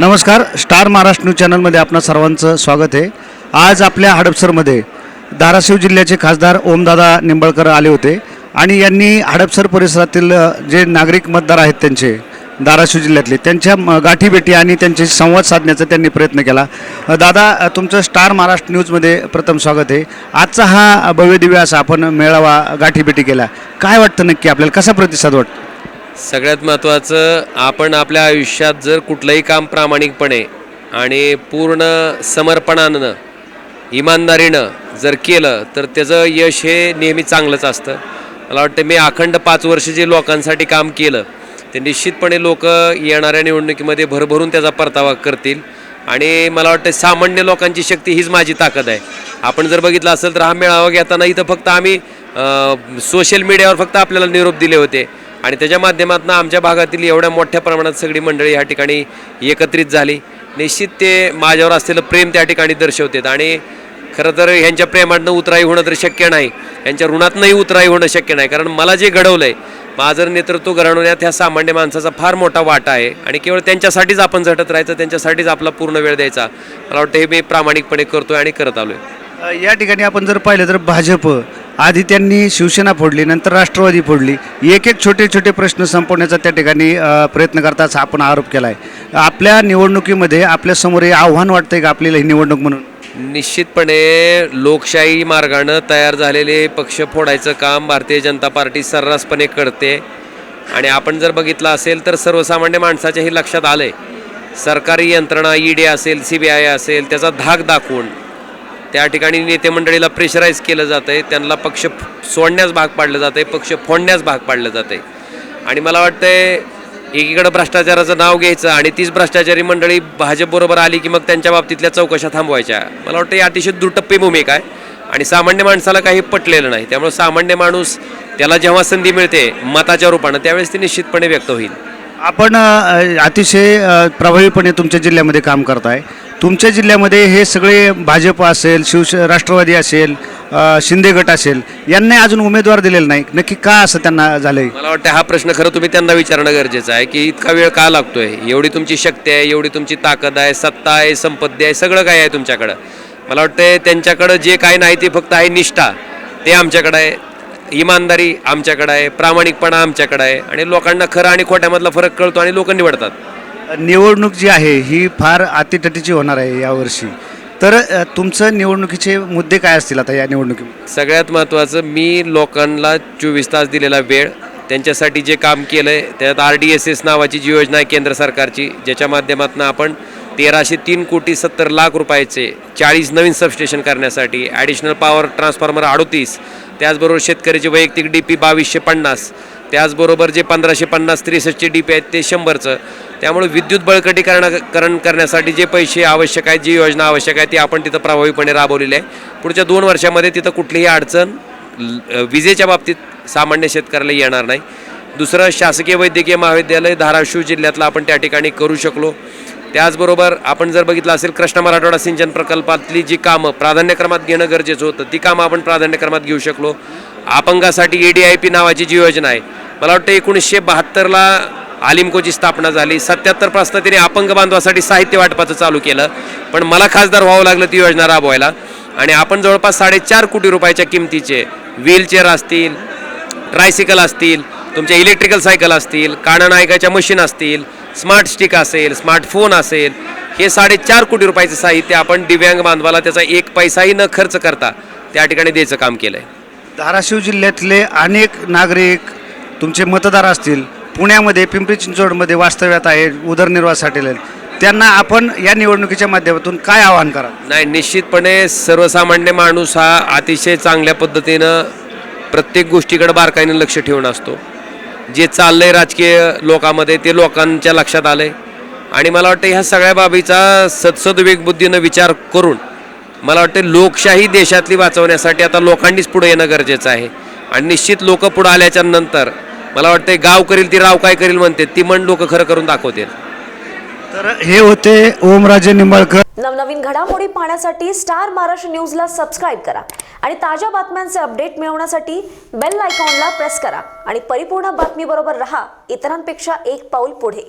नमस्कार star Maharashtra news चॅनलमध्ये आपणा सर्वांचं स्वागत आहे. आज आपल्या हडपसरमध्ये धाराशिव जिल्ह्याचे खासदार ओमदादा निंबळकर आले होते आणि यांनी हडपसर परिसरातील जे नागरिक मतदार आहेत त्यांचे धाराशिव जिल्ह्यातले त्यांच्या गाठीभेटी आणि त्यांच्याशी संवाद साधण्याचा त्यांनी प्रयत्न केला. दादा तुमचं स्टार महाराष्ट्र न्यूजमध्ये प्रथम स्वागत आहे. आजचा हा भव्य दिव्य असा आपण मेळावा गाठीभेटी केला. काय वाटतं नक्की आपल्याला? कसा प्रतिसाद वाटतो? सगळ्यात महत्त्वाचं आपण आपल्या आयुष्यात जर कुठलंही काम प्रामाणिकपणे आणि पूर्ण समर्पणानं इमानदारीनं जर केलं तर त्याचं यश हे नेहमी चांगलंच असतं. मला वाटतं मी अखंड पाच वर्ष जे लोकांसाठी काम केलं ते निश्चितपणे लोक येणाऱ्या निवडणुकीमध्ये भरभरून त्याचा परतावा करतील. आणि मला वाटतं सामान्य लोकांची शक्ती हीच माझी ताकद आहे. आपण जर बघितलं असेल तर हा मेळावा घेताना इथं फक्त आम्ही सोशल मीडियावर फक्त आपल्याला निरोप दिले होते. आणि त्याच्या माध्यमातून आमच्या भागातील एवढ्या मोठ्या प्रमाणात सगळी मंडळी ह्या ठिकाणी एकत्रित झाली. निश्चित ते माझ्यावर असलेलं प्रेम त्या ठिकाणी दर्शवतात. आणि खरं तर ह्यांच्या प्रेमातनं उतराई होणं तर शक्य नाही. यांच्या ऋणातनंही उतराई होणं शक्य नाही. कारण मला जे घडवलं आहे माझं नेतृत्व घडवण्यात ह्या सामान्य माणसाचा फार मोठा वाटा आहे. आणि केवळ त्यांच्यासाठीच आपण झटत राहायचं त्यांच्यासाठीच आपला पूर्ण वेळ द्यायचा. मला वाटतं हे मी प्रामाणिकपणे करतोय आणि करत आलो आहे या ठिकाणी आपण जर पाहिलं तर भाजप आधी त्यांनी शिवसेना फोडली नंतर राष्ट्रवादी फोडली. एक एक छोटे छोटे प्रश्न संपवण्याचा त्या ठिकाणी प्रयत्न करताच आपण आरोप केला आहे आपल्या निवडणुकीमध्ये आपल्यासमोर हे आव्हान वाटतंय का आपल्याला ही निवडणूक म्हणून? निश्चितपणे लोकशाही मार्गानं तयार झालेले पक्ष फोडायचं काम भारतीय जनता पार्टी सर्रासपणे करते. आणि आपण जर बघितलं असेल तर सर्वसामान्य माणसाच्याही लक्षात आलं आहे सरकारी यंत्रणा ई डी असेल सी बी आय असेल त्याचा धाक दाखवून त्या ठिकाणी नेते मंडळीला प्रेशराईज केलं जातं आहे त्यांना पक्ष सोडण्यास भाग पाडलं जातं आहे पक्ष फोडण्यास भाग पाडलं जातं आहे आणि मला वाटतंय एकीकडं भ्रष्टाचाराचं नाव घ्यायचं आणि तीच भ्रष्टाचारी मंडळी भाजपबरोबर आली की मग त्यांच्या बाबतीतल्या चौकशा थांबवायच्या. मला वाटतं ही अतिशय दुटप्पी भूमिका आहे. आणि सामान्य माणसाला काही पटलेलं नाही. त्यामुळे सामान्य माणूस त्याला जेव्हा संधी मिळते मताच्या रूपानं त्यावेळेस ती निश्चितपणे व्यक्त होईल. आपण अतिशय प्रभावीपणे तुमच्या जिल्ह्यामध्ये काम करताय. तुमच्या जिल्ह्यामध्ये हे सगळे भाजप असेल शिवश राष्ट्रवादी असेल शिंदे गट असेल यांनी अजून उमेदवार दिलेला नाही नक्की का असं त्यांना झालंय? मला वाटतं हा प्रश्न खरं तुम्ही त्यांना विचारणं गरजेचं आहे की इतका वेळ का लागतोय? एवढी तुमची शक्ती आहे एवढी तुमची ताकद आहे सत्ता आहे संपत्ती आहे सगळं काय आहे तुमच्याकडं. मला वाटतं त्यांच्याकडं जे काय नाही ते फक्त आहे निष्ठा. ते आमच्याकडं आहे इमानदारी आमच्याकडं आहे प्रामाणिकपणा आमच्याकडं आहे आणि लोकांना खरं आणि खोट्यामधला फरक कळतो आणि लोक निवडतात. निवडणूक जी आहे ही फार अतिटटीची होणार आहे यावर्षी. तर अ, तुमचं निवडणुकीचे मुद्दे काय असतील आता या निवडणुकीमध्ये सगळ्यात महत्त्वाचं मी लोकांना चोवीस तास दिलेला वेळ त्यांच्यासाठी जे काम केलं आहे त्यात आर डी एस एस नावाची जी योजना आहे केंद्र सरकारची ज्याच्या माध्यमातून आपण तेराशे तीन कोटी सत्तर लाख रुपयाचे चाळीस नवीन सबस्टेशन करण्यासाठी ॲडिशनल पॉवर ट्रान्सफॉर्मर अडोतीस त्याचबरोबर शेतकऱ्याचे वैयक्तिक डी पी बावीसशे पन्नास त्याचबरोबर जे पंधराशे पन्नास त्रेसष्टचे डी पी आहेत ते शंभरचं त्यामुळे विद्युत बळकटीकरण करण्यासाठी जे पैसे आवश्यक आहेत जी योजना आवश्यक आहे ती आपण तिथं प्रभावीपणे राबवलेली आहे. पुढच्या दोन वर्षामध्ये तिथं कुठलीही अडचण विजेच्या बाबतीत सामान्य शेतकऱ्याला येणार नाही. दुसरं शासकीय वैद्यकीय महाविद्यालय धाराशिव जिल्ह्यातलं आपण त्या ठिकाणी करू शकलो. त्याचबरोबर आपण जर बघितलं असेल कृष्णा मराठवाडा सिंचन प्रकल्पातली जी कामं प्राधान्यक्रमात घेणं गरजेचं होतं ती कामं आपण प्राधान्यक्रमात घेऊ शकलो. अपंगासाठी ए डी आय पी नावाची जी योजना आहे मला वाटतं एकोणीसशे बहात्तरला आलिमकोची स्थापना झाली सत्याहत्तर पासनं तिने अपंग बांधवासाठी साहित्य वाटपाचं चालू केलं. पण मला खासदार व्हावं लागलं ती योजना राबवायला. आणि आपण जवळपास साडेचार कोटी रुपयाच्या किमतीचे व्हीलचेअर असतील ट्रायसिकल असतील तुमच्या इलेक्ट्रिकल सायकल असतील कानं ऐकायच्या मशीन असतील स्मार्ट स्टिक असेल स्मार्टफोन असेल हे साडेचार कोटी रुपयाचं साहित्य आपण दिव्यांग बांधवाला त्याचा एक पैसाही न खर्च करता त्या ठिकाणी द्यायचं काम केलं आहे धाराशिव जिल्ह्यातले अनेक नागरिक तुमचे मतदार असतील पुण्यामध्ये पिंपरी चिंचवडमध्ये वास्तव्यात आहे उदरनिर्वाहासाठी त्यांना आपण या निवडणुकीच्या माध्यमातून काय आवाहन करा नाही निश्चितपणे सर्वसामान्य माणूस हा अतिशय चांगल्या पद्धतीनं प्रत्येक गोष्टीकडे बारकाईनं लक्ष ठेवून असतो. जे चाललंय राजकीय लोकांमध्ये ते लोकांच्या लक्षात आलंय. आणि मला वाटतं ह्या सगळ्या बाबीचा सदसद्विवेक बुद्धीनं विचार करून मला वाटतं लोकशाही देशातली वाचवण्यासाठी आता लोकांनीच पुढे येणं गरजेचं आहे. आणि निश्चित लोक पुढे आल्याच्यानंतर मला वाटतं गाव करील ती राव काय करील म्हणते ती म्हण लोक खरं करून दाखवतील. तर हे होते ओमराजे निंबाळकर. नवनवीन घडामोडी पाहण्यासाठी स्टार महाराष्ट्र न्यूजला सबस्क्राईब करा आणि ताज्या बातम्यांचे अपडेट मिळवण्यासाठी बेल आयकॉनला प्रेस करा. आणि परिपूर्ण बातमीबरोबर रहा इतरांपेक्षा एक पाऊल पुढे.